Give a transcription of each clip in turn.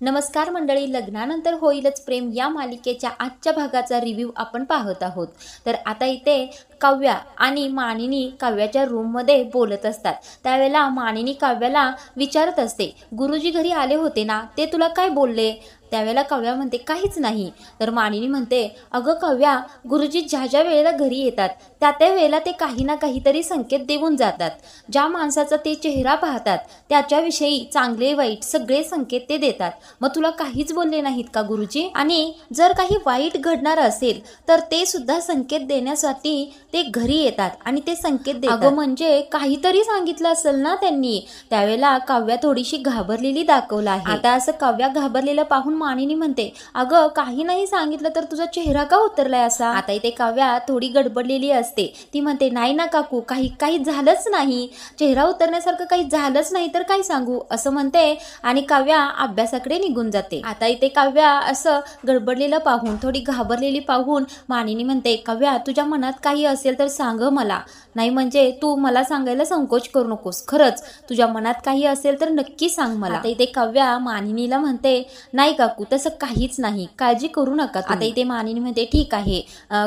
नमस्कार मंडळी लग्नानंतर होईलच प्रेम या मालिकेच्या आजच्या भागाचा रिव्ह्यू आपण पाहत आहोत. तर आता इथे काव्या आणि मानिनी काव्याच्या रूममध्ये बोलत असतात. त्यावेळेला मानिनी काव्याला विचारत असते गुरुजी घरी आले होते ना? ते तुला काय बोलले? त्यावेळेला काव्या म्हणते काहीच नाही. तर मानिनी म्हणते अगं काव्या गुरुजी ज्या ज्या वेळेला घरी येतात त्या त्या वेळेला ते काही ना काहीतरी संकेत देऊन जातात. ज्या माणसाचा ते चेहरा पाहतात त्याच्याविषयी चांगले वाईट सगळे संकेत ते देतात. मग तुला काहीच बोलले नाहीत का गुरुजी? आणि जर काही वाईट घडणार असेल तर ते सुद्धा संकेत देण्यासाठी ते घरी येतात आणि ते संकेत देतात. अगं म्हणजे काहीतरी सांगितलं असेल ना त्यांनी. त्यावेळेला काव्या थोडीशी घाबरलेली दाखवलं आहे. आता असं काव्या घाबरलेलं पाहून मानिनी म्हणते अगं काही नाही सांगितलं तर तुझा चेहरा का उतरलाय असा? आता इथे काव्या थोडी गडबडलेली असते. ती म्हणते नाही ना काकू काही काही झालंच नाही. चेहरा उतरण्यासारखं काही झालंच नाही तर काय सांगू? असं म्हणते आणि काव्या अभ्यासाकडे निघून जाते. आता इथे काव्या असं गडबडलेलं पाहून थोडी घाबरलेली पाहून मानिनी म्हणते काव्या तुझ्या मनात काही असेल तर सांग मला. नाही म्हणजे तू मला सांगायला संकोच करू नकोस. खरंच तुझ्या मनात काही असेल तर नक्की सांग मला. आता इथे काव्या मानिनीला म्हणते नाही काकू तसं काहीच नाही. काळजी करू नका आता इथे मानिनी म्हणते ठीक आहे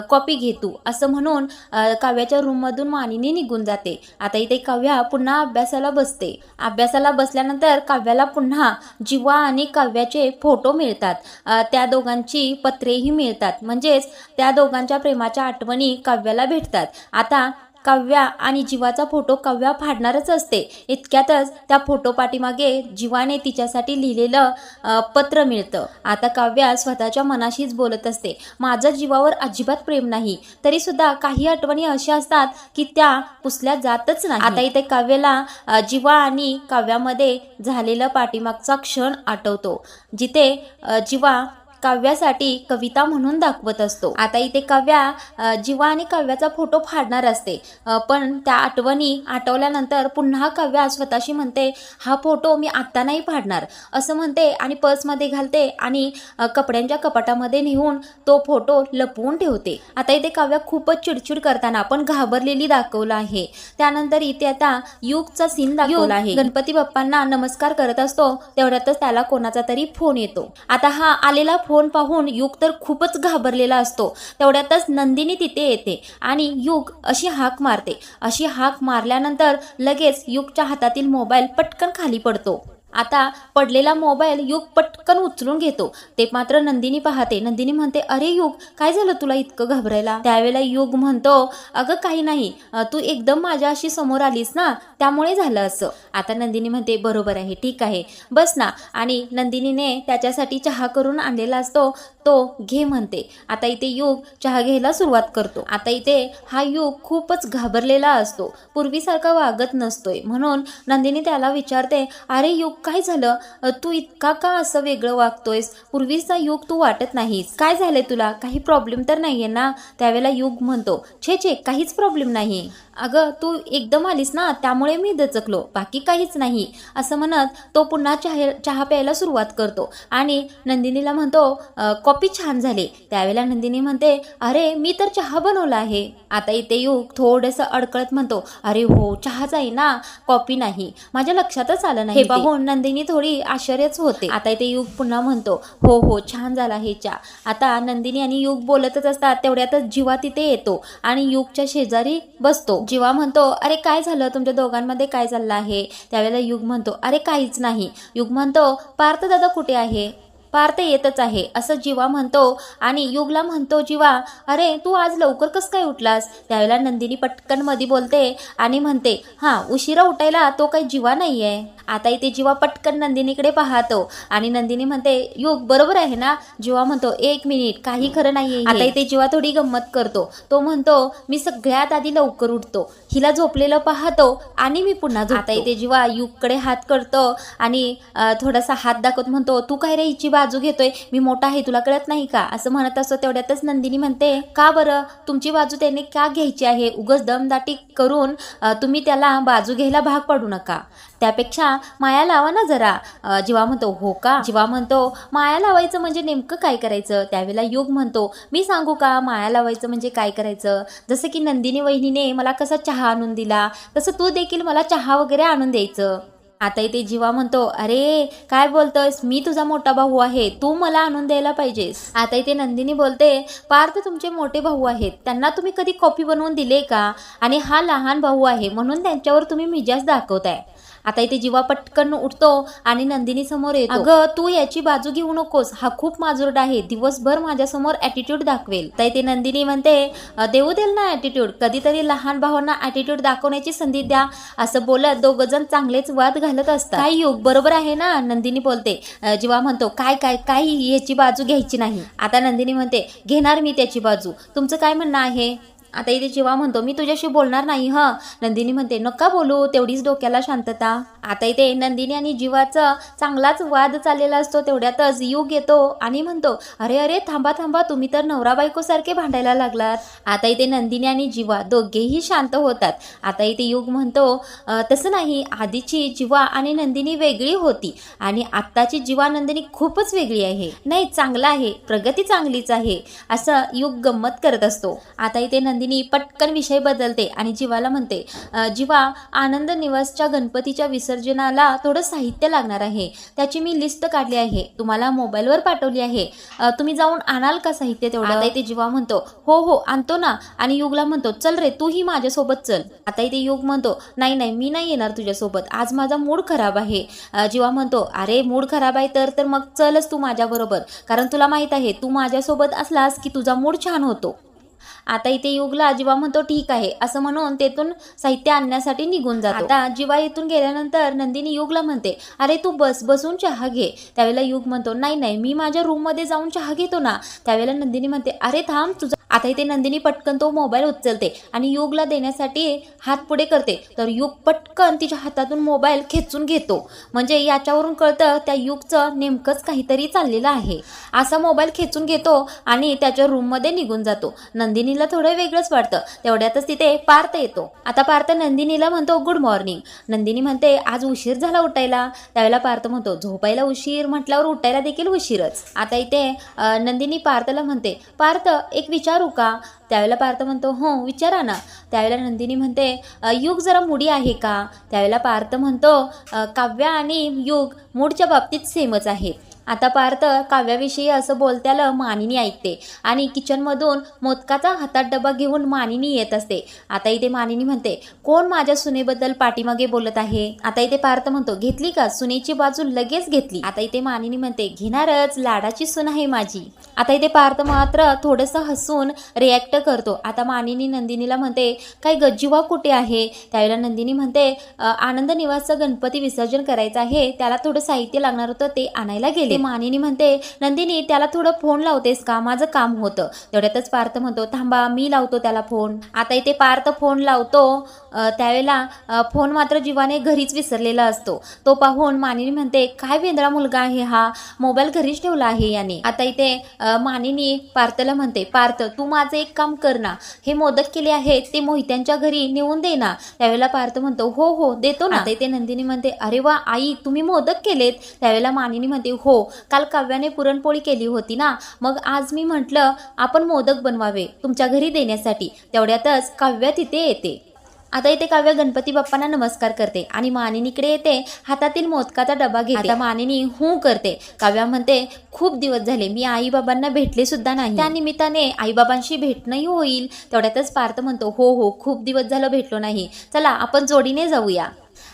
कॉपी घे तू. असं म्हणून काव्याच्या रूममधून मानिनी निघून जाते. आता इथे काव्या पुन्हा अभ्यासाला बसते. अभ्यासाला बसल्यानंतर काव्याला पुन्हा जीवा आणि काव्याचे फोटो मिळतात. त्या दोघांची पत्रेही मिळतात. म्हणजेच त्या दोघांच्या प्रेमाच्या आठवणी काव्याला भेटतात. आता काव्या आणि जीवाचा फोटो काव्या फाडणारच असते. इतक्यातच त्या फोटो पाठीमागे जीवाने तिच्यासाठी लिहिलेलं पत्र मिळतं. आता काव्या स्वतःच्या मनाशीच बोलत असते. माझं जीवावर अजिबात प्रेम नाही. तरी सुद्धा काही आठवणी अशा असतात की त्या पुसल्या जातच नाही. आता इथे काव्याला जीवा आणि काव्यामध्ये झालेला पाठीमागचा क्षण आठवतो. जिथे जीवा काव्यासाठी कविता म्हणून दाखवत असतो. आता इथे काव्या जीवा आणि काव्याचा फोटो फाडणार असते. पण त्या आठवणी आठवल्यानंतर पुन्हा काव्या स्वतःशी म्हणते हा फोटो मी आत्ता नाही फाडणार. असं म्हणते आणि पर्समध्ये घालते आणि कपड्यांच्या कपाटामध्ये नेऊन तो फोटो लपवून ठेवते. आता इथे काव्या खूपच चिडचिड करताना पण घाबरलेली दाखवलं आहे. त्यानंतर इथे आता युगचा सीन दाखवला आहे. गणपती बाप्पांना नमस्कार करत असतो तेवढ्यातच त्याला कोणाचा तरी फोन येतो. आता हा आलेला फोन फोन पाहून युग तर खूपच घाबरलेला असतो. तेवढ्यातच नंदिनी तिथे येते आणि युग अशी हाक मारते. अशी हाक मारल्यानंतर लगेच युगच्या हातातील मोबाईल पटकन खाली पडतो. आता पडलेला मोबाईल युग पटकन उचलून घेतो. ते मात्र नंदिनी पाहते. नंदिनी म्हणते अरे युग काय झालं तुला इतकं घाबरायला? त्यावेळेला युग म्हणतो अगं काही नाही. तू एकदम माझ्या अशी समोर आलीस ना त्यामुळे झालं असं. आता नंदिनी म्हणते बरोबर आहे ठीक आहे. बस ना. आणि नंदिनीने त्याच्यासाठी चहा करून आणलेला असतो तो घे म्हणते. आता इथे युग चहा घ्यायला सुरुवात करतो. आता इथे हा युग खूपच घाबरलेला असतो. पूर्वीसारखा वागत नसतोय. म्हणून नंदिनी त्याला विचारते अरे युग काय झालं? तू इतका का असं वेगळं वागतोयस? पूर्वीचा युग तू वाटत नाहीस. काय झालंय तुला? काही प्रॉब्लेम तर नाहीये ना? त्यावेळेला युग म्हणतो. छे छे काहीच प्रॉब्लेम नाही. अगं तू एकदम आलीस ना त्यामुळे मी दचकलो. बाकी काहीच नाही. असं म्हणत तो पुन्हा चहा चहा प्यायला सुरुवात करतो. आणि नंदिनीला म्हणतो "अ, कॉफी छान झाली. त्यावेळेला नंदिनी म्हणते अरे मी तर चहा बनवला आहे. आता इथे युग थोडंसं अडकळत म्हणतो अरे हो चहाच आहे ना कॉफी नाही. माझ्या लक्षातच आलं नाही हे पाहून नंदिनी थोडी आश्चर्यच होते. आता इथे युग पुन्हा म्हणतो हो हो छान झाला हे चहा. आता नंदिनी आणि युग बोलतच असतात तेवढ्यातच जीवा तिथे येतो आणि युगच्या शेजारी बसतो. जीवा म्हणतो अरे काय झालं? तुमच्या दोघांमध्ये काय चाललं आहे? त्यावेळेला युग म्हणतो अरे काहीच नाही. युग म्हणतो पार्थ दादा कुठे आहे? पार्थ येतच आहे. असं जीवा म्हणतो आणि युगला म्हणतो जीवा अरे तू आज लवकर कस काय उठलास? त्यावेळेला नंदिनी पटकन मधी बोलते आणि म्हणते हां उशिरा उठायला तो काही जीवा नाही आहे आता इथे जीवा पटकन नंदिनीकडे पाहतो. आणि नंदिनी म्हणते युग बरोबर आहे ना? जीवा म्हणतो एक मिनिट काही खरं नाहीये आता इथे जीवा थोडी गंमत करतो. तो म्हणतो मी सगळ्यात आधी लवकर उठतो. हिला झोपलेलं पाहतो आणि मी पुन्हा आता इथे जीवा युगकडे हात करतो आणि थोडासा हात दाखवत म्हणतो तू काय रे हिची बाजू घेतोय? मी मोठा आहे तुला कळत नाही का? असं म्हणत असतो तेवढ्यातच नंदिनी म्हणते का बरं? तुमची बाजू त्याने का घ्यायची आहे? उगच दमदाटी करून तुम्ही त्याला बाजू घ्यायला भाग पडू नका. त्यापेक्षा माया लावा ना जरा. अं, जीवा म्हणतो हो का? जीवा म्हणतो माया लावायचं म्हणजे नेमकं काय करायचं? त्यावेळेला युग म्हणतो मी सांगू का? माया लावायचं म्हणजे काय करायचं? जसं की नंदिनी वहिनीने मला कसा चहा आणून दिला तसं तू देखील मला चहा वगैरे आणून द्यायचं. आता इथे जीवा म्हणतो अरे काय बोलतोयस? मी तुझा मोठा भाऊ आहे. तू मला आणून द्यायला पाहिजेस. आता इथे नंदिनी बोलते पार्थ तुमचे मोठे भाऊ आहेत. त्यांना तुम्ही कधी कॉफी बनवून दिले का? आणि हा लहान भाऊ आहे. म्हणून त्यांच्यावर तुम्ही मिजाज दाखवताय. आता इथे जीवा पटकन उठतो आणि नंदिनी समोर येतो. अगं तू याची बाजू घेऊ नकोस. हा खूप माजुरड आहे. दिवसभर माझ्यासमोर ॲटिट्यूड दाखवेल. तर इथे नंदिनी म्हणते देऊ देल ना ॲटिट्यूड कधीतरी लहान भावांना ॲटिट्यूड दाखवण्याची संधी द्या. असं बोलत दोघ जण चांगलेच वाद घालत असतात. काय युग बरोबर आहे ना? नंदिनी बोलते. जीवा म्हणतो काय काय काय याची बाजू घ्यायची नाही. आता नंदिनी म्हणते घेणार मी त्याची बाजू. तुमचं काय म्हणणं आहे? आता इथे जीवा म्हणतो मी तुझ्याशी बोलणार नाही ह. नंदिनी म्हणते नका बोलू तेवढीच डोक्याला शांतता. आता इथे नंदिनी आणि जीवाचा चांगलाच वाद चाललेला असतो तेवढ्यातच युग येतो आणि म्हणतो अरे अरे थांबा थांबा तुम्ही तर नवरा बायकोसारखे भांडायला लागलात. आता इथे नंदिनी आणि जीवा दोघेही शांत होतात. आता इथे युग म्हणतो तसं नाही आधीची जीवा आणि नंदिनी वेगळी होती आणि आत्ताची जीवा नंदिनी खूपच वेगळी आहे. नाही चांगलं आहे प्रगती चांगलीच आहे असं युग गंमत करत असतो. आता इथे नंदिनी पटकन विषय बदलते आणि जीवाला म्हणते जीवा आनंद निवासच्या गणपतीच्या विसर्जनाला थोडं साहित्य लागणार आहे. त्याची मी लिस्ट काढली आहे. तुम्हाला मोबाईलवर पाठवली आहे. तुम्ही जाऊन आणाल का साहित्य तेवढं? आता इथे जीवा म्हणतो हो हो आणतो ना. आणि युगला म्हणतो चल रे तूही माझ्यासोबत चल. आता इथे युग म्हणतो नाही नाही मी नाही येणार तुझ्यासोबत. आज माझा मूड खराब आहे. जीवा म्हणतो अरे मूड खराब आहे तर तर मग चलच तू माझ्याबरोबर. कारण तुला माहीत आहे तू माझ्यासोबत असलास की तुझा मूड छान होतो. आता इथे युगला जीवा म्हणतो ठीक आहे. असं म्हणून तेथून साहित्य आणण्यासाठी निघून जातो. आता जीवा इथून गेल्यानंतर नंदिनी युगला म्हणते अरे तू बस बसून चहा घे. त्यावेळेला युग म्हणतो नाही नाही मी माझ्या रूममध्ये जाऊन चहा घेतो ना. त्यावेळेला नंदिनी म्हणते अरे थांब तुझा आता इथे नंदिनी पटकन तो मोबाईल उचलते आणि युगला देण्यासाठी हात पुढे करते. तर युग पटकन तिच्या हातातून मोबाईल खेचून घेतो. म्हणजे याच्यावरून कळतं त्या युगचं नेमकंच काहीतरी चाललेलं आहे. असा मोबाईल खेचून घेतो आणि त्याच्या रूममध्ये निघून जातो. नंदिनीला थोडं वेगळंच वाटतं. तेवढ्यातच तिथे पार्थ येतो. आता पार्थ नंदिनीला म्हणतो गुड मॉर्निंग नंदिनी म्हणते आज उशीर झाला उठायला. त्यावेळेला पार्थ म्हणतो झोपायला उशीर म्हटल्यावर उठायला देखील उशीरच. आता इथे नंदिनी पार्थला म्हणते पार्थ एक विचार का? त्यावेळेला पार्थ म्हणतो हो विचारा ना. त्यावेळेला नंदिनी म्हणते युग जरा मुडी आहे का? त्यावेळेला पार्थ म्हणतो काव्या आणि युग मूडच्या बाबतीत सेमच आहे. आता पार्थ काव्याविषयी असं बोलत्याला मानिनी ऐकते आणि किचनमधून मोदकाचा हातात डबा घेऊन मानिनी येत असते. आता इथे मानिनी म्हणते कोण माझ्या सुनेबद्दल पाठीमागे बोलत आहे आता इथे पार्थ म्हणतो घेतली का? सुनेची बाजू लगेच घेतली आता इथे मानिनी म्हणते घेणारच लाडाची सून आहे माझी आता इथे पार्थ मात्र थोडंसं हसून रिॲक्ट करतो. आता मानिनी नंदिनीला म्हणते काय गज्जीवा कुठे आहे त्यावेळेला नंदिनी म्हणते आनंद निवासचं गणपती विसर्जन करायचं आहे. त्याला थोडं साहित्य लागणार होतं ते आणायला गेले. मानिनी म्हणते नंदिनी त्याला थोडं फोन लावतेस का? माझं काम होतं. तेवढ्यातच पार्थ म्हणतो थांबा मी लावतो त्याला फोन. आता इथे पार्थ फोन लावतो त्यावेळेला फोन मात्र जीवाने घरीच विसरलेला असतो. तो पाहून मानिनी म्हणते काय वेंद्रा मुलगा आहे हा? मोबाईल घरीच ठेवला आहे याने. आता इथे मानिनी पार्थला म्हणते पार्थ तू माझं एक काम कर ना. हे मोदक केले आहेत ते मोहित्यांच्या घरी नेऊन दे ना. त्यावेळेला पार्थ म्हणतो हो हो देतो ना. आता इथे नंदिनी म्हणते अरे वा आई तुम्ही मोदक केलेत. त्यावेळेला मानिनी म्हणते हो काल काव्याने पुरणपोळी केली होती ना? मग आज मी म्हटलं आपण मोदक बनवावे तुमच्या घरी देण्यासाठी. तेवढ्यातच काव्या तिथे येते. आता इथे काव्य गणपती बाप्पांना नमस्कार करते आणि मानिनीकडे येते हातातील मोदकाचा डबा घेते. आता मानिनी हू करते. काव्या म्हणते खूप दिवस झाले मी आई बाबांना भेटले सुद्धा नाही. त्या निमित्ताने आईबाबांशी भेटणंही होईल. तेवढ्यातच पार्थ म्हणतो हो हो खूप दिवस झालं भेटलो नाही. चला आपण जोडीने जाऊया.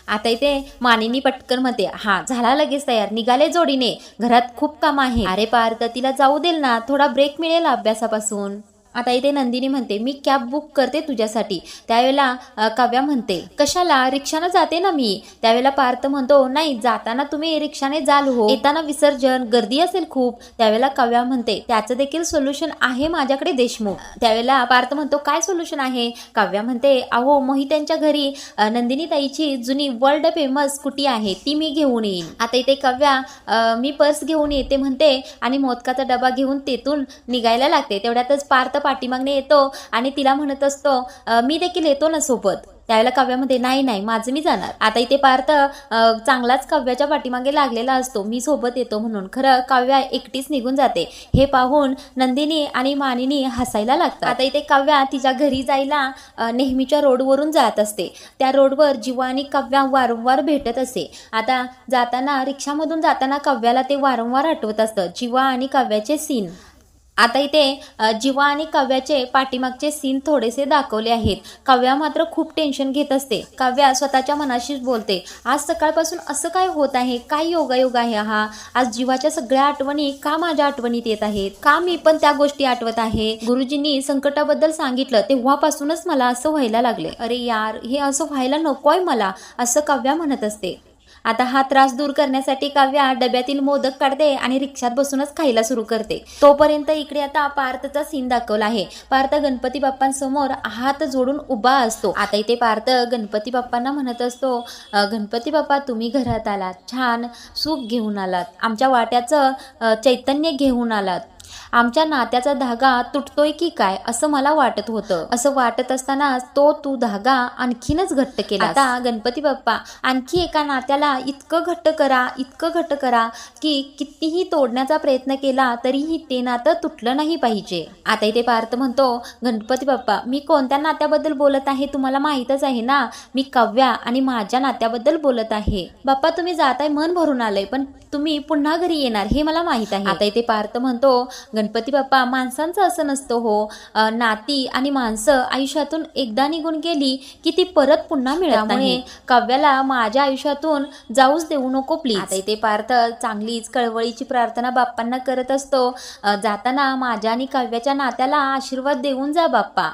आता इथे मानिनी पटकन म्हणते हा झाला लगेच तयार. निघाले जोडीने. घरात खूप काम आहे. अरे पार्थ तिला जाऊ देल ना. थोडा ब्रेक मिळेल अभ्यासापासून. आता इथे नंदिनी म्हणते मी कॅब बुक करते तुझ्यासाठी. त्यावेळेला काव्या म्हणते कशाला? रिक्षानं जाते ना मी. त्यावेळेला पार्थ म्हणतो नाही जाताना तुम्ही रिक्षाने जाल हो. येताना विसर्जन गर्दी असेल खूप. त्यावेळेला काव्या म्हणते त्याचं देखील सोल्युशन आहे माझ्याकडे देशमुख. त्यावेळेला पार्थ म्हणतो काय सोल्युशन आहे? काव्या म्हणते अहो मोहित्यांच्या घरी नंदिनी ताईची जुनी वर्ल्ड फेमस स्कूटी आहे ती मी घेऊन येईन. आता इथे काव्या मी पर्स घेऊन येते म्हणते आणि मोदकाचा डबा घेऊन तेथून निघायला लागते. तेवढ्यातच पार्थ पाठीमागणे येतो आणि तिला म्हणत असतो मी देखील येतो ना सोबत. त्यावेळेला काव्यामध्ये नाही नाही माझं मी जाणार. आता इथे पार्थ चांगलाच काव्याच्या पाठीमागे लागलेला असतो. मी सोबत येतो म्हणून. खरं काव्या एकटीच निघून जाते. हे पाहून नंदिनी आणि मानिनी हसायला लागतात. आता इथे काव्या तिच्या घरी जायला नेहमीच्या रोडवरून जात असते. त्या रोडवर जीवा आणि काव्या वारंवार भेटत असे. आता जाताना रिक्षामधून जाताना काव्याला ते वारंवार आठवत असतं जीवा आणि काव्याचे सीन. आता इथे जीवा आणि काव्याचे पाठीमागचे सीन थोडेसे दाखवले आहेत. काव्या मात्र खूप टेन्शन घेत असते. काव्या स्वतःच्या मनाशीच बोलते. आज सकाळपासून असं काय होत आहे? काय योगायोग आहे हा? आज जीवाच्या सगळ्या आठवणी का माझ्या आठवणीत येत आहेत? का मी पण त्या गोष्टी आठवत आहे? गुरुजींनी संकटाबद्दल सांगितलं तेव्हापासूनच मला असं व्हायला लागले अरे यार हे असं व्हायला नकोय मला असं काव्या म्हणत असते. आता हा त्रास दूर करण्यासाठी काव्या डब्यातील मोदक काढते आणि रिक्षात बसूनच खायला सुरू करते. तोपर्यंत इकडे आता पार्थचा सीन दाखवला आहे. पार्थ गणपती बाप्पांसमोर हात जोडून उभा असतो. आता इथे पार्थ गणपती बाप्पांना म्हणत असतो गणपती बाप्पा तुम्ही घरात आलात. छान सुख घेऊन आलात. आमच्या वाट्याचं चैतन्य घेऊन आलात. आमच्या नात्याचा धागा तुटतोय की काय असं मला वाटत होतं. असं वाटत असताना तो तू धागा आणखीनच घट्ट केला आता गणपती बाप्पा आणखी एका नात्याला इतकं घट्ट करा इतकं घट्ट करा की कितीही तोडण्याचा प्रयत्न केला तरीही ते नातं तुटलं नाही पाहिजे. आता इथे पार्थ म्हणतो गणपती बाप्पा मी कोणत्या नात्याबद्दल बोलत आहे तुम्हाला माहीतच आहे ना? मी काव्या आणि माझ्या नात्याबद्दल बोलत आहे. बाप्पा तुम्ही जाताय मन भरून आलंय पण तुम्ही पुन्हा घरी येणार हे मला माहीत आहे. आता इथे पार्थ म्हणतो गणपती बाप्पा माणसांचं असं नसतं हो. नाती आणि माणसं आयुष्यातून एकदा निघून गेली की ती परत पुन्हा नाही. काव्याला माझ्या आयुष्यातून जाऊच देऊ नको प्लीज आता इथे पार्थ चांगलीच कळवळीची प्रार्थना बाप्पांना करत असतो. जाताना माझ्या आणि काव्याच्या नात्याला आशीर्वाद देऊन जा बाप्पा.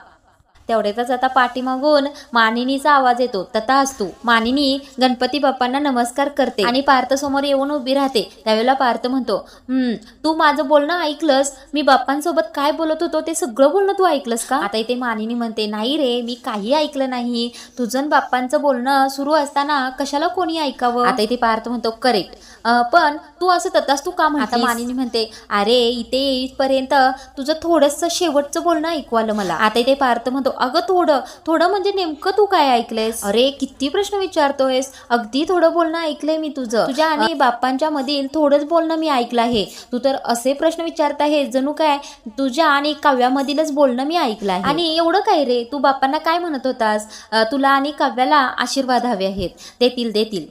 तेवढ्यातच आता पाठीमागून मानिनीचा आवाज येतो. तथा असतो. मानिनी गणपती बाप्पांना नमस्कार करते आणि पार्थ समोर येऊन उभी राहते. त्यावेळेला पार्थ म्हणतो हम्म तू माझं बोलणं ऐकलंस? मी बाप्पांसोबत काय बोलत होतो ते सगळं बोलणं तू ऐकलंस का? आता इथे मानिनी म्हणते नाही रे मी काही ऐकलं नाही. तुझं बाप्पांचं बोलणं सुरू असताना कशाला कोणी ऐकावं? आता इथे पार्थ म्हणतो करेक्ट. पण तू असं ततास तू का म्हणता मानिनी म्हणते अरे इथे येईपर्यंत तुझं थोडंसं शेवटचं बोलणं ऐकू आलं मला. आता इथे पार्थ म्हणतो अगं थोडं थोडं म्हणजे नेमकं तू काय ऐकलंयस? अरे किती प्रश्न विचारतोयस. अगदी थोडं बोलणं ऐकलंय मी तुझं. तुझ्या आणि बाप्पांच्या मधील थोडंच बोलणं मी ऐकलं आहे. तू तर असे प्रश्न विचारत आहे जणू काय तुझ्या आणि काव्यामधीलच बोलणं मी ऐकलं आहे. आणि एवढं काय रे? तू बाप्पांना काय म्हणत होतास? तुला आणि काव्याला आशीर्वाद हवे आहेत. देतील देतील.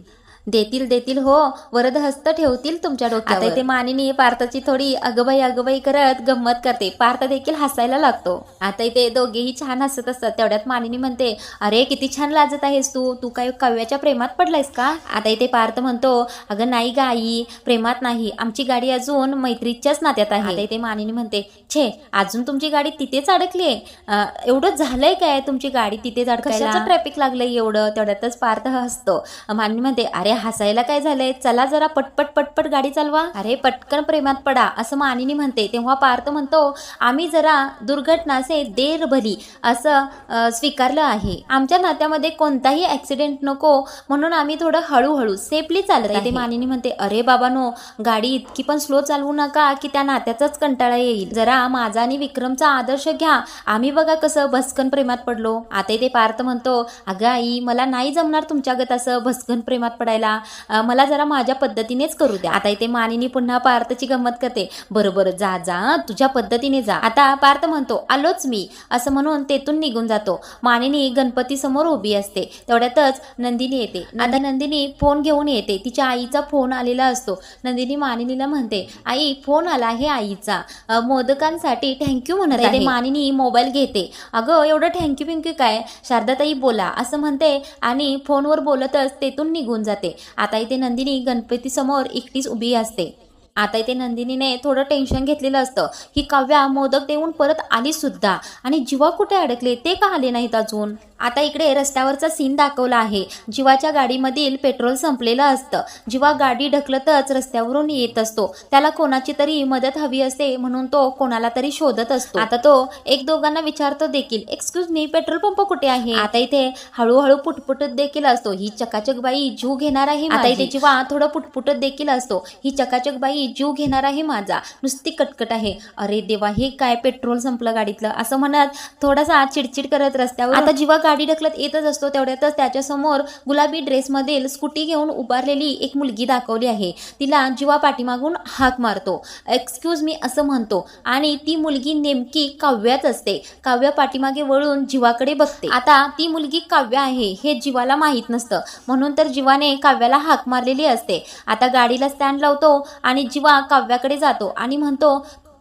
देतील देतील हो. वरद हस्त ठेवतील तुमच्या डोक्यात आता इथे मानिनी पार्थची थोडी अगबाई अगबाई करत गंमत करते. पार्थ देखील हसायला लागतो. आता इथे दोघेही छान हसत असतात. तेवढ्यात मानिनी म्हणते अरे किती छान लाजत आहेस तू. तू काय काव्याच्या प्रेमात पडलायस का? आता इथे पार्थ म्हणतो अगं नाही ग आई प्रेमात नाही. आमची गाडी अजून मैत्रीच्याच नात्यात आहे. आता इथे मानिनी म्हणते छे अजून तुमची गाडी तिथेच अडकली आहे एवढं झालंय काय तुमची गाडी तिथेच अडकायला? ट्रॅफिक लागलंय एवढं? तेवढ्यातच पार्थ हसतो. मानिनी म्हणते अरे हसायला काय झालंय? चला जरा पटपट पटपट गाडी चालवा. अरे पटकन प्रेमात पडा असं मानिनी म्हणते. तेव्हा पार्थ म्हणतो आम्ही जरा दुर्घटना से देर भली असं स्वीकारलं आहे. आमच्या नात्यामध्ये कोणताही ऍक्सिडेंट नको म्हणून आम्ही थोडं हळूहळू सेफली चालत आहे. ते मानिनी म्हणते अरे बाबानो गाडी इतकी पण स्लो चालवू नका की त्या नात्याचाच कंटाळा येईल. जरा माझा आणि विक्रमचा आदर्श घ्या. आम्ही बघा कसं भस्कन प्रेमात पडलो. आता ते पार्थ म्हणतो अगं आई मला नाही जमणार तुमच्यागत असं भस्कन प्रेमात पडायला. अ, मला जरा माझ्या पद्धतीनेच करू द्या. आता इथे मानिनी पुन्हा पार्थची गंमत करते. बरोबर जा जा तुझ्या पद्धतीने जा. आता पार्थ म्हणतो आलोच मी. असं म्हणून तेथून निघून जातो. मानिनी गणपती समोर उभी असते. तेवढ्यातच नंदिनी येते. आता नंदिनी फोन घेऊन येते. तिच्या आईचा फोन आलेला असतो. नंदिनी मानिनीला म्हणते आई फोन आला आहे आईचा. मोदकांसाठी थँक्यू म्हणत आहे. मानिनी मोबाईल घेते. अगं एवढं थँक्यू पिंक्यू काय? शारदाताई बोला. असं म्हणते आणि फोनवर बोलतच तेथून निघून जाते. आता इथे नंदिनी गणपती समोर एकटीच उभी असते. आता इथे नंदिनीने थोडं टेन्शन घेतलेलं असतं. ही काव्या मोदक देऊन परत आली सुद्धा. आणि जीवा कुठे अडकले ते का आले नाहीत अजून? आता इकडे रस्त्यावरचा सीन दाखवला आहे. जीवाच्या गाडीमधील पेट्रोल संपलेलं असतं. जीवा गाडी ढकलतच रस्त्यावरून येत असतो. त्याला कोणाची तरी मदत हवी असते म्हणून तो कोणाला तरी शोधत असतो. आता तो एक दोघांना विचारतो देखील एक्सक्यूज मी पेट्रोल पंप कुठे आहे? आता इथे हळूहळू पुटपुटत देखील असतो. ही चकाचक बाई जीव घेणार आहे आता इथे जीवा थोडं पुटपुटत देखील असतो. ही चकाचक बाई तुझ्यासाठी जीव घेणार आहे माझा. नुसती कटकट आहे. अरे देवा हे काय पेट्रोल संपलं गाडीतलं? असं म्हणत थोडासा चिडचिड करत रस्त्यावर आता जेव्हा गाडी ढकलत येतच असतो तेवढ्यातच त्याच्यासमोर गुलाबी ड्रेसमधील स्कूटी घेऊन उभारलेली एक मुलगी दाखवली आहे. तिला जीवा पाठीमागून हाक मारतो. एक्सक्यूज मी असं म्हणतो. आणि ती मुलगी नेमकी काव्यात असते. काव्या पाठीमागे वळून जीवाकडे बघते. आता ती मुलगी काव्या आहे हे जीवाला माहीत नसतं. म्हणून तर जीवाने काव्याला हाक मारलेली असते. आता गाडीला स्टँड लावतो आणि जीवा काव्याकडे जातो आणि म्हणतो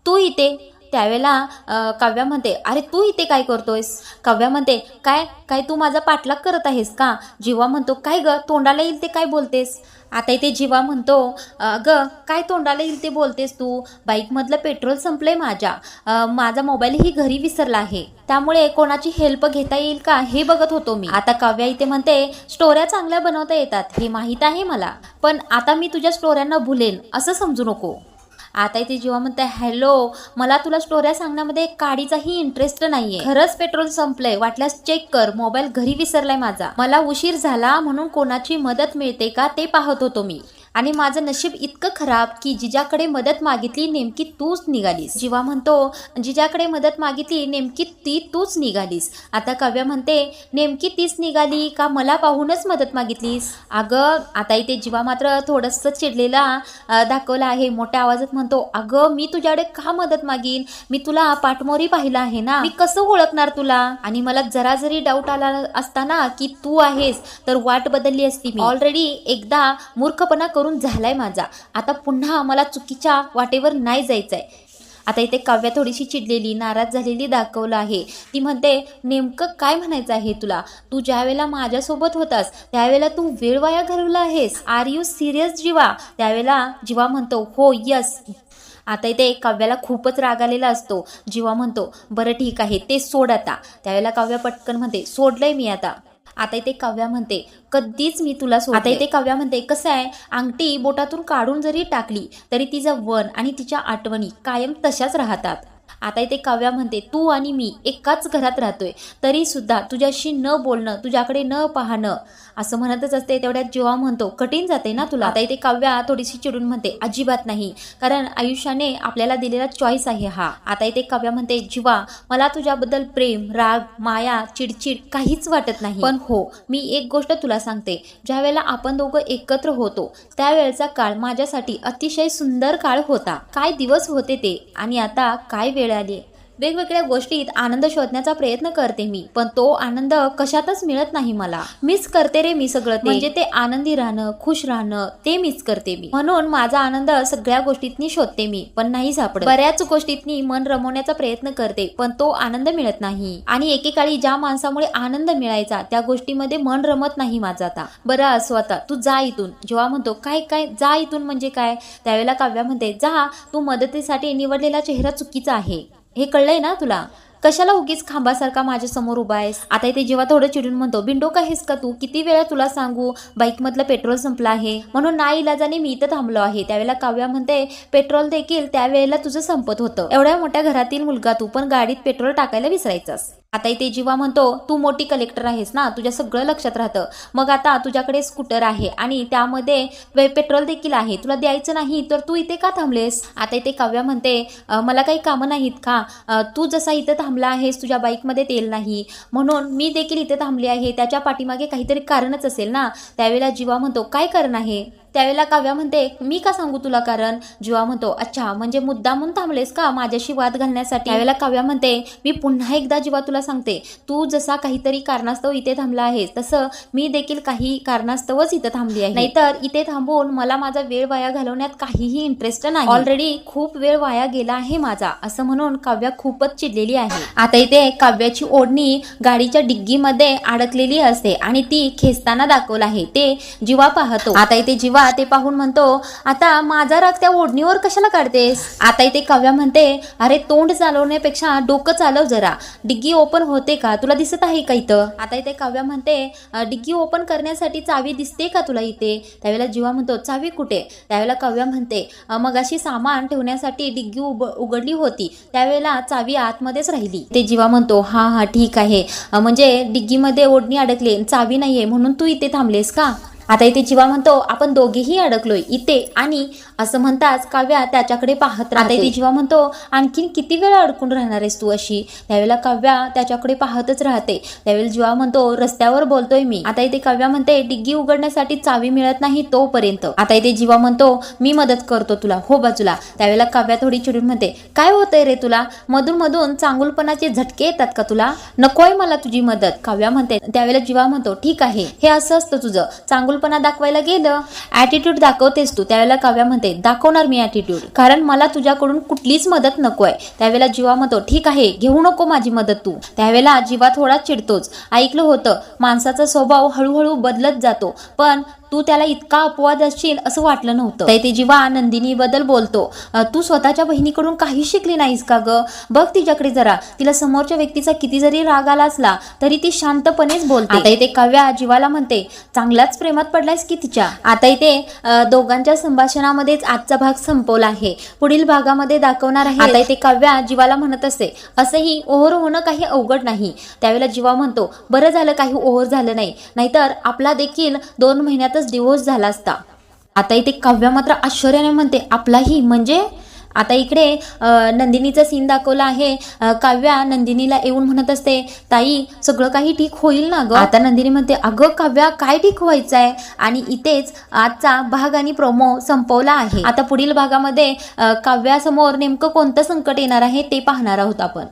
तू इथे त्यावेळेला काव्या म्हणते अरे तू इथे काय करतोयस? काव्या म्हणते काय काय तू माझा पाठलाग करत आहेस का? जीवा म्हणतो काय ग तोंडाला येईल ते काय बोलतेस? आता इथे जीवा म्हणतो ग काय तोंडाला येईल ते बोलतेस तू? बाईकमधलं पेट्रोल संपलंय माझ्या. माझा मोबाईलही घरी विसरला आहे. त्यामुळे कोणाची हेल्प घेता येईल का हे बघत होतो मी. आता काव्या इथे म्हणते स्टोऱ्या चांगल्या बनवता येतात हे माहीत आहे मला. पण आता मी तुझ्या स्टोऱ्यांना भुलेन असं समजू नको. आता इथे जेव्हा म्हणते हॅलो मला तुला स्टोऱ्या सांगण्यामध्ये काडीचाही इंटरेस्ट नाहीये. खरंच पेट्रोल संपलंय. वाटल्यास चेक कर. मोबाईल घरी विसरलाय माझा. मला उशीर झाला म्हणून कोणाची मदत मिळते का ते पाहत होतो मी. आणि माझं नशीब इतकं खराब की जिजाकडे मदत मागितली नेमकी तूच निघालीस. जीवा म्हणतो जिजाकडे मदत मागितली नेमकी ती तूच निघालीस. आता काव्या म्हणते नेमकी तीच निघाली का मला पाहूनच मदत मागितलीस? अगं आता इथे जीवा मात्र थोडंसं चिडलेला दाखवला आहे. मोठ्या आवाजात म्हणतो अगं मी तुझ्याकडे का मदत मागीन? मी तुला पाठमोरी पाहिलं आहे ना? मी कसं ओळखणार तुला? आणि मला जरा जरी डाऊट आला असताना की तू आहेस तर वाट बदलली असती मी. ऑलरेडी एकदा मूर्खपणा करून करून झालाय माझा. आता पुन्हा मला चुकीच्या वाटेवर नाही जायचंय. आता इथे काव्या थोडीशी चिडलेली नाराज झालेली दाखवलं आहे. ती म्हणते नेमकं काय म्हणायचं आहे तुला? तू ज्या वेळेला माझ्यासोबत होतास त्यावेळेला तू वेळ वाया घालवला आहेस. Are you serious Jeeva? त्यावेळेला जीवा म्हणतो हो यस आता इथे काव्याला खूपच राग आलेला असतो. जीवा म्हणतो बरं ठीक आहे ते सोड आता. त्यावेळेला काव्या पटकन म्हणते सोडलंय मी आता. आता इथे काव्या म्हणते कधीच मी तुला आता इथे काव्या म्हणते कसं आहे? अंगठी बोटातून काढून जरी टाकली तरी तिचं वन आणि तिच्या आठवणी कायम तशाच राहतात. आता इथे काव्या म्हणते तू आणि मी एकाच घरात राहतोय. तरी सुद्धा तुझ्याशी न बोलणं तुझ्याकडे न पाहणं असं म्हणतच असते. तेवढ्यात जेव्हा म्हणतो कठीण जाते ना तुला? आता इथे काव्या थोडीशी चिडून म्हणते अजिबात नाही. कारण आयुष्याने आपल्याला दिलेला चॉईस आहे हा. आता इथे काव्या म्हणते जीवा मला तुझ्याबद्दल प्रेम राग माया चिडचिड काहीच वाटत नाही. पण हो मी एक गोष्ट तुला सांगते. ज्या वेळेला आपण दोघं एकत्र होतो त्यावेळेचा काळ माझ्यासाठी अतिशय सुंदर काळ होता. काय दिवस होते ते आणि आता काय वेळ आली वेगवेगळ्या गोष्टीत आनंद शोधण्याचा प्रयत्न करते मी पण तो आनंद कशातच मिळत नाही मला. मिस करते रे मी सगळं ते. म्हणजे ते आनंदी राहणं खुश राहणं ते मिस करते मी. म्हणून माझा आनंद सगळ्या गोष्टीतनी शोधते मी पण नाही सापडत. बऱ्याच गोष्टीतनी मन रमवण्याचा प्रयत्न करते पण तो आनंद मिळत नाही. आणि एकेकाळी ज्या माणसामुळे आनंद मिळायचा त्या गोष्टीमध्ये मन रमत नाही माझं आता. बरं असो आता तू जा इथून. जेव्हा म्हणतो काय काय जा इथून म्हणजे काय? त्यावेळेला काव्या म्हणते जा तू मदतीसाठी निवडलेला चेहरा चुकीचा आहे. हे कळलंय ना तुला? कशाला उगीच खांबासारखा माझ्यासमोर उभा आहेस? आता इथे जेव्हा थोडं चिडून म्हणतो बिंडो का आहेस का तू? किती वेळा तुला सांगू बाईक मधलं पेट्रोल संपलं आहे? म्हणून ना इलाजाने मी इथं थांबलो आहे. त्यावेळेला काव्या म्हणते पेट्रोल देखील त्यावेळेला तुझं संपत होतं. एवढ्या मोठ्या घरातील मुलगा तू पण गाडीत पेट्रोल टाकायला विसरायचंस. आता इथे जीवा म्हणतो तू मोठी कलेक्टर आहेस ना तुझ्या सगळं लक्षात राहतं. मग आता तुझ्याकडे स्कूटर आहे आणि त्यामध्ये पेट्रोल देखील आहे. तुला द्यायचं नाही तर तू इथे का थांबलेस? आता इथे काव्या म्हणते मला काही कामं नाहीत का? तू जसा इथं थांबला आहेस तुझ्या बाईकमध्ये तेल नाही. म्हणून मी देखील इथे थांबले आहे. त्याच्या पाठीमागे काहीतरी कारणच असेल ना? त्यावेळेला जीवा म्हणतो काय कारण आहे? त्यावेळेला काव्या म्हणते मी का सांगू तुला कारण? जीवा म्हणतो अच्छा म्हणजे मुद्दामून थांबलेस का माझ्याशी वाद घालण्यासाठी? त्यावेळेला काव्या म्हणते मी पुन्हा एकदा जीवा तुला सांगते तू जसा काहीतरी कारणास्तव इथे थांबला आहेस तसं मी देखील काही कारणास्तवच इथे थांबली आहे. नाहीतर इथे थांबून मला माझा वेळ वाया घालवण्यात काहीही इंटरेस्ट नाही. ऑलरेडी खूप वेळ वाया गेला आहे माझा असं म्हणून काव्या खूपच चिडलेली आहे. आता इथे काव्याची ओढणी गाडीच्या डिग्गीमध्ये अडकलेली असते आणि ती खेचताना दाखवलं आहे. ते जीवा पाहतो. आता इथे जीवा ते पाहून म्हणतो आता माझा राग त्या ओढणीवर कशाला काढतेस? आता इथे काव्या म्हणते अरे तोंड चालवण्यापेक्षा डोकं चालव जरा. डिग्गी ओपन होते का? तुला दिसत आहे का इथं? आता इथे काव्या म्हणते डिग्गी ओपन करण्यासाठी चावी दिसते का तुला इथे? त्यावेळेला जीवा म्हणतो चावी कुठे? त्यावेळेला काव्या म्हणते मग मगाशी सामान ठेवण्यासाठी डिग्गी उब उघडली होती. त्यावेळेला चावी आतमध्येच राहिली. ते जीवा म्हणतो हा हा ठीक आहे. म्हणजे डिग्गीमध्ये ओढणी अडकली. चावी नाहीये. म्हणून तू इथे थांबलेस का? आता इथे जीवा म्हणतो आपण दोघेही अडकलोय इथे आणि असं म्हणताच काव्या त्याच्याकडे पाहत राहते. इथे जीवा म्हणतो आणखीन किती वेळ अडकून राहणार आहेस तू अशी? त्यावेळेला काव्या त्याच्याकडे पाहतच राहते. त्यावेळेला जीवा म्हणतो रस्त्यावर बोलतोय मी. आता इथे काव्या म्हणते डिग्गी उघडण्यासाठी चावी मिळत नाही तोपर्यंत. आता इथे जीवा म्हणतो मी मदत करतो तुला हो बाजूला. त्यावेळेला काव्या थोडी चिडून म्हणते काय होतंय रे तुला? मधून मधून चांगुलपणाचे झटके येतात का तुला? नकोय मला तुझी मदत. काव्या म्हणते त्यावेळेला जीवा म्हणतो ठीक आहे. हे असं असतं तुझं. चांगुलपणा दाखवायला गेलं. ॲटिट्यूड दाखवतेस तू. त्यावेळेला काव्या म्हणते दाखवणार मी ॲटिट्यूड कारण मला तुझ्याकडून कुठलीच मदत नको आहे. त्यावेळेला जीवा म्हणतो ठीक आहे घेऊ नको माझी मदत तू. त्यावेळेला जीवा थोडा चिडतोच. ऐकलं होतं माणसाचा स्वभाव हळूहळू बदलत जातो. पण तू त्याला इतका अपवाद असशील असं वाटलं नव्हतं. ते जीवा नंदिनी बद्दल बोलतो तू स्वतःच्या बहिणीकडून काही शिकली नाहीस का ग? बघ तिच्याकडे जरा. तिला समोरच्या व्यक्तीचा किती जरी राग आला असला तरी ती शांतपणेच बोलते. आता इथे काव्या जीवाला म्हणते चांगलाच प्रेमात पडलायस की तिच्या? आता इथे दोघांच्या संभाषणामध्येच आजचा भाग संपवला आहे. पुढील भागामध्ये दाखवणार आहे. आता इथे काव्या जीवाला म्हणत असते असंही ओव्हर होणं काही अवघड नाही. त्यावेळेला जीवा म्हणतो बरं झालं काही ओव्हर झालं नाही. नाहीतर आपला देखील दोन महिन्यातच डिवोर्स झाला असता. आता इथे काव्या मात्र आश्चर्याने म्हणते आपलाही? म्हणजे? आता इकडे नंदिनीचा सीन दाखवला आहे. काव्या नंदिनीला येऊन म्हणत असते ताई सगळं काही ठीक होईल ना ग? आता नंदिनी म्हणते अगं काव्या काय ठीक व्हायचं आहे आणि इथेच आजचा भाग आणि प्रोमो संपवला आहे. आता पुढील भागामध्ये काव्यासमोर नेमकं कोणतं संकट येणार आहे ते पाहणार आहोत आपण.